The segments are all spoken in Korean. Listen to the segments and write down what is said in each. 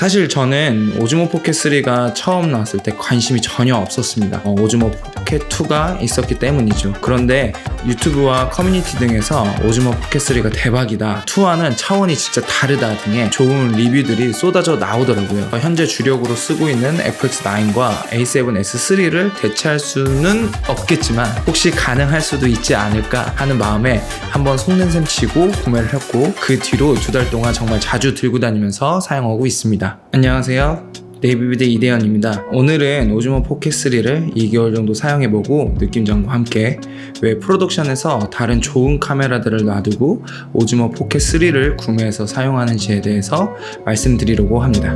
사실 저는 오즈모 포켓 3가 처음 나왔을 때 관심이 전혀 없었습니다. 어, 오즈모 포켓 2가 있었기 때문이죠. 그런데 유튜브와 커뮤니티 등에서 오즈모 포켓 3가 대박이다. 2와는 차원이 진짜 다르다 등의 좋은 리뷰들이 쏟아져 나오더라고요. 어, 현재 주력으로 쓰고 있는 FX9과 A7S3를 대체할 수는 없겠지만 혹시 가능할 수도 있지 않을까 하는 마음에 한번 속는 셈 치고 구매를 했고 그 뒤로 두 달 동안 정말 자주 들고 다니면서 사용하고 있습니다. 안녕하세요. 네이비비드 이대현입니다. 오늘은 오즈모 포켓 3를 2개월 정도 사용해보고 느낌점과 함께 왜 프로덕션에서 다른 좋은 카메라들을 놔두고 오즈모 포켓 3를 구매해서 사용하는지에 대해서 말씀드리려고 합니다.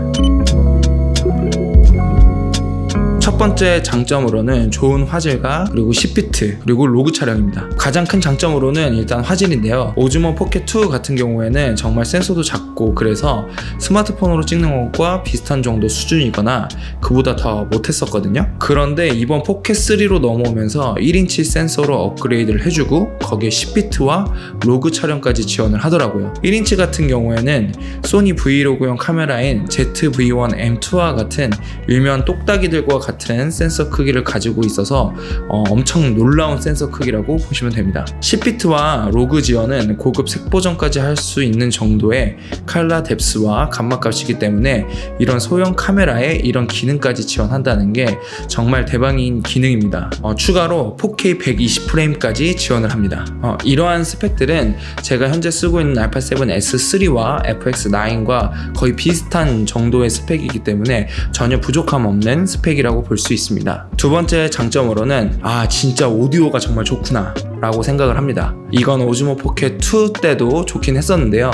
첫 번째 장점으로는 좋은 화질과 그리고 10비트 그리고 로그 촬영입니다. 가장 큰 장점으로는 일단 화질인데요. 오즈모 포켓 2 같은 경우에는 정말 센서도 작고 그래서 스마트폰으로 찍는 것과 비슷한 정도 수준이거나 그보다 더 못했었거든요. 그런데 이번 포켓 3로 넘어오면서 1인치 센서로 업그레이드를 해주고 거기에 10비트와 로그 촬영까지 지원을 하더라고요. 1인치 같은 경우에는 소니 브이로그용 카메라인 ZV-1M2와 같은 일면 똑딱이들과 같은 센서 크기를 가지고 있어서 어, 엄청 놀라운 센서 크기라고 보시면 됩니다. 10비트와 로그 지원은 고급 색 보정까지 할 수 있는 정도의 칼라 뎁스와 감마 값이기 때문에 이런 소형 카메라에 이런 기능까지 지원한다는 게 정말 대박인 기능입니다. 어, 추가로 4K 120프레임까지 지원을 합니다. 어, 이러한 스펙들은 제가 현재 쓰고 있는 알파 7 S3와 FX9과 거의 비슷한 정도의 스펙이기 때문에 전혀 부족함 없는 스펙이라고 볼수 있습니다. 두 번째 장점으로는 아 진짜 오디오가 정말 좋구나 라고 생각을 합니다. 이건 오즈모 포켓 2 때도 좋긴 했었는데요.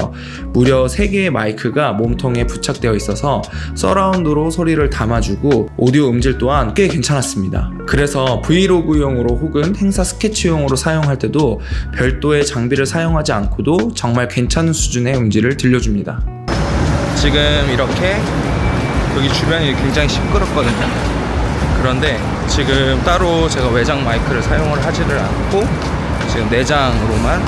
무려 3개의 마이크가 몸통에 부착되어 있어서 서라운드로 소리를 담아주고 오디오 음질 또한 꽤 괜찮았습니다. 그래서 브이로그용으로 혹은 행사 스케치용으로 사용할 때도 별도의 장비를 사용하지 않고도 정말 괜찮은 수준의 음질을 들려줍니다. 지금 이렇게 여기 주변이 굉장히 시끄럽거든요. 그런데 지금 따로 제가 외장 마이크를 사용을 하지를 않고 지금 내장으로만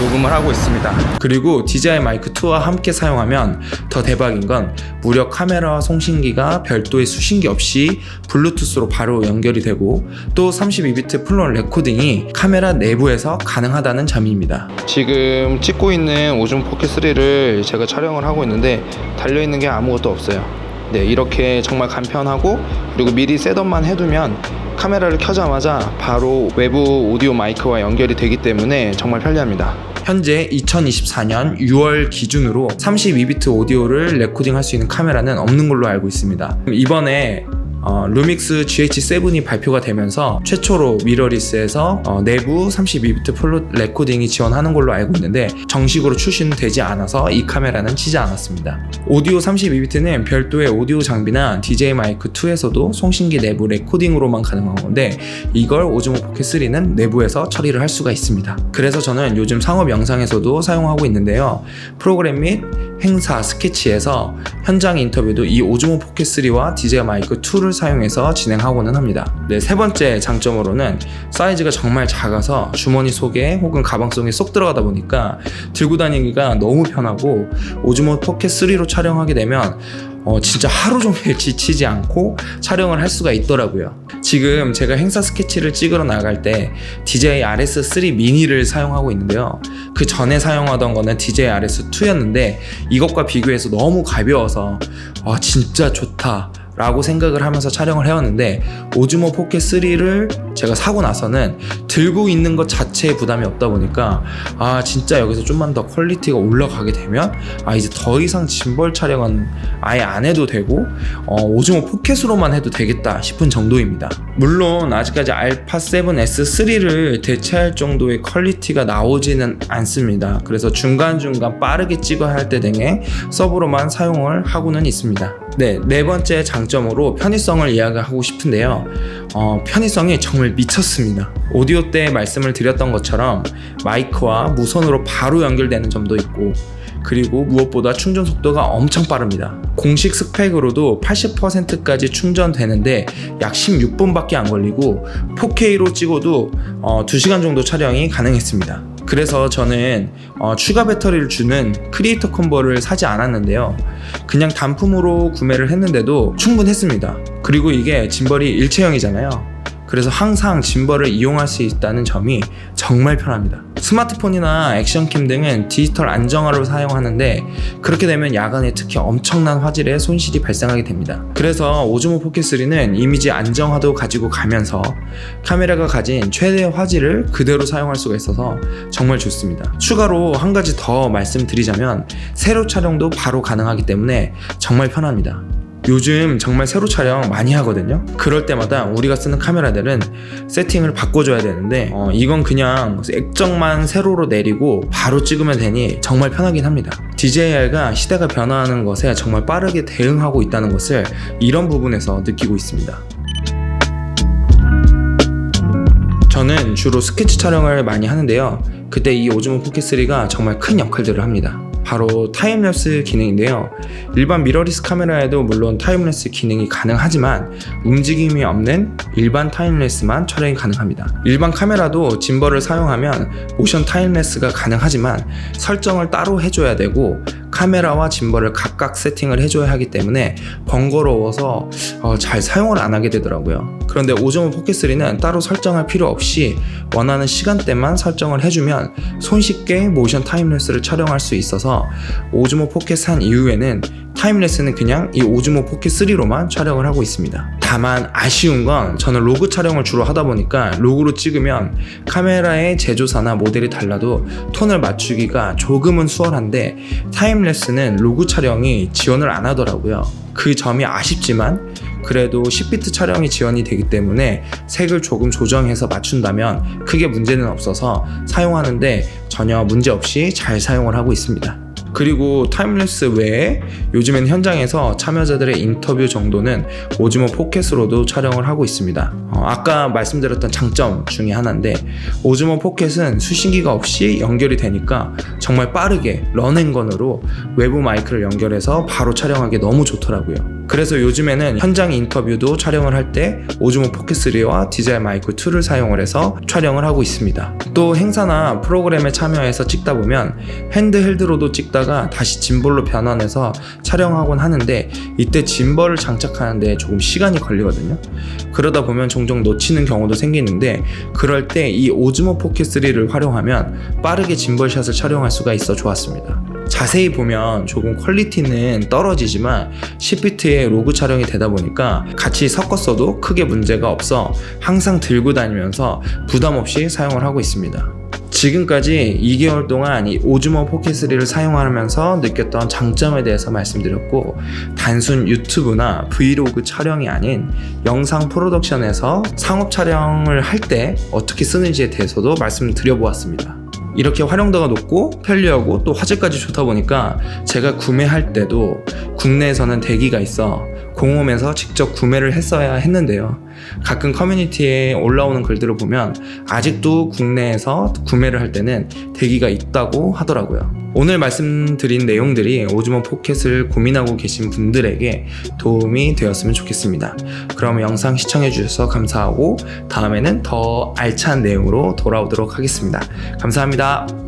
녹음을 하고 있습니다. 그리고 DJI 마이크 2와 함께 사용하면 더 대박인 건 무려 카메라와 송신기가 별도의 수신기 없이 블루투스로 바로 연결이 되고 또 32비트 플론 레코딩이 카메라 내부에서 가능하다는 점입니다. 지금 찍고 있는 오줌 포켓 3를 제가 촬영을 하고 있는데 달려 있는 게 아무것도 없어요. 네, 이렇게 정말 간편하고 그리고 미리 셋업만 해두면 카메라를 켜자마자 바로 외부 오디오 마이크와 연결이 되기 때문에 정말 편리합니다. 현재 2024년 6월 기준으로 32비트 오디오를 레코딩 할 수 있는 카메라는 없는 걸로 알고 있습니다. 이번에 어, 루믹스 GH7이 발표가 되면서 최초로 미러리스에서 어, 내부 32비트 플롯 레코딩이 지원하는 걸로 알고 있는데 정식으로 출시는 되지 않아서 이 카메라는 치지 않았습니다. 오디오 32비트는 별도의 오디오 장비나 DJ 마이크 2에서도 송신기 내부 레코딩으로만 가능한 건데 이걸 오즈모 포켓 3는 내부에서 처리를 할 수가 있습니다. 그래서 저는 요즘 상업 영상에서도 사용하고 있는데요. 프로그램 및 행사 스케치에서 현장 인터뷰도 이 오즈모 포켓 3와 DJI 마이크 2를 사용해서 진행하고는 합니다. 네, 세 번째 장점으로는 사이즈가 정말 작아서 주머니 속에 혹은 가방 속에 쏙 들어가다 보니까 들고 다니기가 너무 편하고 오즈모 포켓 3로 촬영하게 되면 어, 진짜 하루 종일 지치지 않고 촬영을 할 수가 있더라고요. 지금 제가 행사 스케치를 찍으러 나갈 때 DJI RS3 미니를 사용하고 있는데요. 그 전에 사용하던 거는 DJI RS2였는데 이것과 비교해서 너무 가벼워서 아, 진짜 좋다. 라고 생각을 하면서 촬영을 해왔는데 오즈모 포켓 3를 제가 사고 나서는 들고 있는 것 자체에 부담이 없다 보니까 아 진짜 여기서 좀만 더 퀄리티가 올라가게 되면 아 이제 더 이상 짐벌 촬영은 아예 안 해도 되고 어, 오즈모 포켓으로만 해도 되겠다 싶은 정도입니다. 물론 아직까지 알파 7 S3를 대체할 정도의 퀄리티가 나오지는 않습니다. 그래서 중간중간 빠르게 찍어야 할 때 등의 서브로만 사용을 하고는 있습니다. 네, 네 번째 장 점으로 편의성을 이야기하고 싶은데요. 어, 편의성이 정말 미쳤습니다. 오디오 때 말씀을 드렸던 것처럼 마이크와 무선으로 바로 연결되는 점도 있고 그리고 무엇보다 충전 속도가 엄청 빠릅니다. 공식 스펙으로도 80%까지 충전되는데 약 16분밖에 안 걸리고 4K로 찍어도 어, 2시간 정도 촬영이 가능했습니다. 그래서 저는 어, 추가 배터리를 주는 크리에이터 콤보를 사지 않았는데요. 그냥 단품으로 구매를 했는데도 충분했습니다. 그리고 이게 짐벌이 일체형이잖아요. 그래서 항상 짐벌을 이용할 수 있다는 점이 정말 편합니다. 스마트폰이나 액션캠 등은 디지털 안정화로 사용하는데 그렇게 되면 야간에 특히 엄청난 화질에 손실이 발생하게 됩니다. 그래서 오즈모 포켓3는 이미지 안정화도 가지고 가면서 카메라가 가진 최대 화질을 그대로 사용할 수가 있어서 정말 좋습니다. 추가로 한 가지 더 말씀드리자면 세로 촬영도 바로 가능하기 때문에 정말 편합니다. 요즘 정말 세로 촬영 많이 하거든요. 그럴 때마다 우리가 쓰는 카메라들은 세팅을 바꿔줘야 되는데 어, 이건 그냥 액정만 세로로 내리고 바로 찍으면 되니 정말 편하긴 합니다. DJI가 시대가 변화하는 것에 정말 빠르게 대응하고 있다는 것을 이런 부분에서 느끼고 있습니다. 저는 주로 스케치 촬영을 많이 하는데요. 그때 이 오즈모 포켓3가 정말 큰 역할들을 합니다. 바로 타임랩스 기능인데요. 일반 미러리스 카메라에도 물론 타임랩스 기능이 가능하지만 움직임이 없는 일반 타임랩스만 촬영이 가능합니다. 일반 카메라도 짐벌을 사용하면 모션 타임랩스가 가능하지만 설정을 따로 해줘야 되고 카메라와 짐벌을 각각 세팅을 해줘야 하기 때문에 번거로워서 어, 잘 사용을 안 하게 되더라고요. 그런데 오즈모 포켓3는 따로 설정할 필요 없이 원하는 시간대만 설정을 해주면 손쉽게 모션 타임랩스를 촬영할 수 있어서 오즈모 포켓 산 이후에는 타임레스는 그냥 이 오즈모 포켓 3로만 촬영을 하고 있습니다. 다만 아쉬운 건 저는 로그 촬영을 주로 하다 보니까 로그로 찍으면 카메라의 제조사나 모델이 달라도 톤을 맞추기가 조금은 수월한데 타임레스는 로그 촬영이 지원을 안 하더라고요. 그 점이 아쉽지만 그래도 10비트 촬영이 지원이 되기 때문에 색을 조금 조정해서 맞춘다면 크게 문제는 없어서 사용하는데 전혀 문제 없이 잘 사용을 하고 있습니다. 그리고 타임랩스 외에 요즘엔 현장에서 참여자들의 인터뷰 정도는 오즈모 포켓으로도 촬영을 하고 있습니다. 어, 아까 말씀드렸던 장점 중에 하나인데 오즈모 포켓은 수신기가 없이 연결이 되니까 정말 빠르게 런앤건으로 외부 마이크를 연결해서 바로 촬영하기 너무 좋더라고요. 그래서 요즘에는 현장 인터뷰도 촬영을 할 때 오즈모 포켓 3와 DJI 마이크 2를 사용을 해서 촬영을 하고 있습니다. 또 행사나 프로그램에 참여해서 찍다 보면 핸드헬드로도 찍다 가 다시 짐볼로 변환해서 촬영하곤 하는데 이때 짐벌을 장착하는데 조금 시간이 걸리거든요. 그러다 보면 종종 놓치는 경우도 생기는데 그럴 때 이 오즈모 포켓3를 활용하면 빠르게 짐벌샷을 촬영할 수가 있어 좋았습니다. 자세히 보면 조금 퀄리티는 떨어지지만 10비트의 로그 촬영이 되다 보니까 같이 섞었어도 크게 문제가 없어 항상 들고 다니면서 부담 없이 사용을 하고 있습니다. 지금까지 2개월 동안 이 오즈모 포켓3를 사용하면서 느꼈던 장점에 대해서 말씀드렸고 단순 유튜브나 브이로그 촬영이 아닌 영상 프로덕션에서 상업 촬영을 할 때 어떻게 쓰는지에 대해서도 말씀드려 보았습니다. 이렇게 활용도가 높고 편리하고 또 화질까지 좋다 보니까 제가 구매할 때도 국내에서는 대기가 있어 공홈에서 직접 구매를 했어야 했는데요. 가끔 커뮤니티에 올라오는 글들을 보면 아직도 국내에서 구매를 할 때는 대기가 있다고 하더라고요. 오늘 말씀드린 내용들이 오즈모 포켓을 고민하고 계신 분들에게 도움이 되었으면 좋겠습니다. 그럼 영상 시청해 주셔서 감사하고 다음에는 더 알찬 내용으로 돌아오도록 하겠습니다. 감사합니다.